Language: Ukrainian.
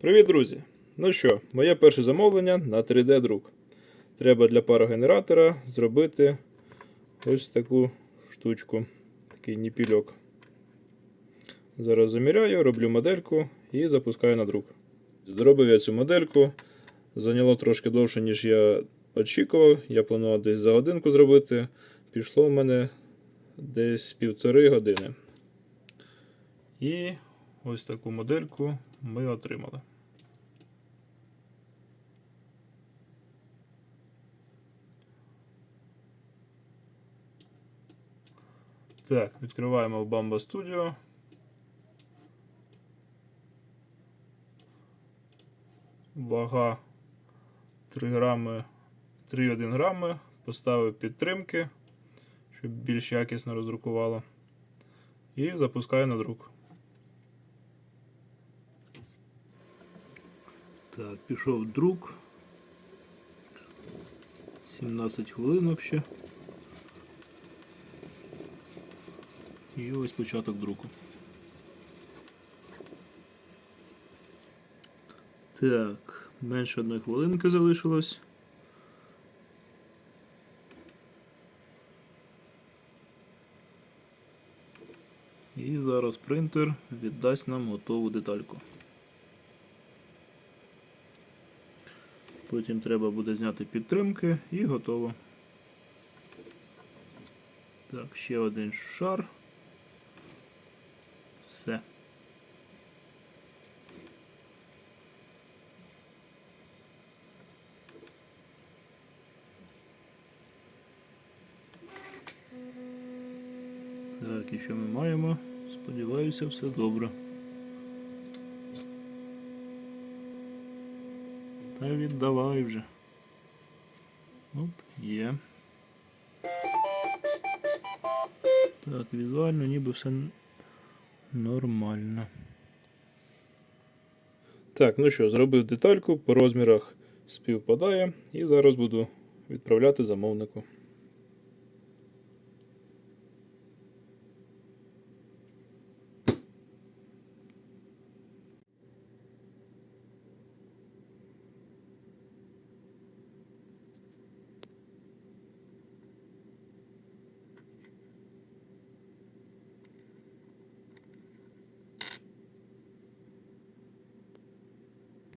Привіт, друзі! Ну що, моє перше замовлення на 3D-друк. Треба для парогенератора зробити ось таку штучку, такий ніпільок. Зараз заміряю, роблю модельку і запускаю на друк. Зробив я цю модельку. Зайняло трошки довше, ніж я очікував. Я планував десь за годинку зробити. Пішло в мене десь півтори години. І ось таку модельку ми отримали. Так, відкриваємо Bamba Studio. Вага 3 грами, 3,1 грами. Поставив підтримки, щоб більш якісно роздрукувало. І запускаю на друк. Так, пішов друк. 17 хвилин взагалі. І ось початок друку. Так, менше одної хвилинки залишилось. І зараз принтер віддасть нам готову детальку. Потім треба буде зняти підтримки і готово. Так, ще один шар. Все. Так, і що ми маємо? Сподіваюся, все добре. Та віддавай вже. Оп, є. Так, візуально ніби все нормально. Так, ну що, зробив детальку, по розмірах співпадає і зараз буду відправляти замовнику.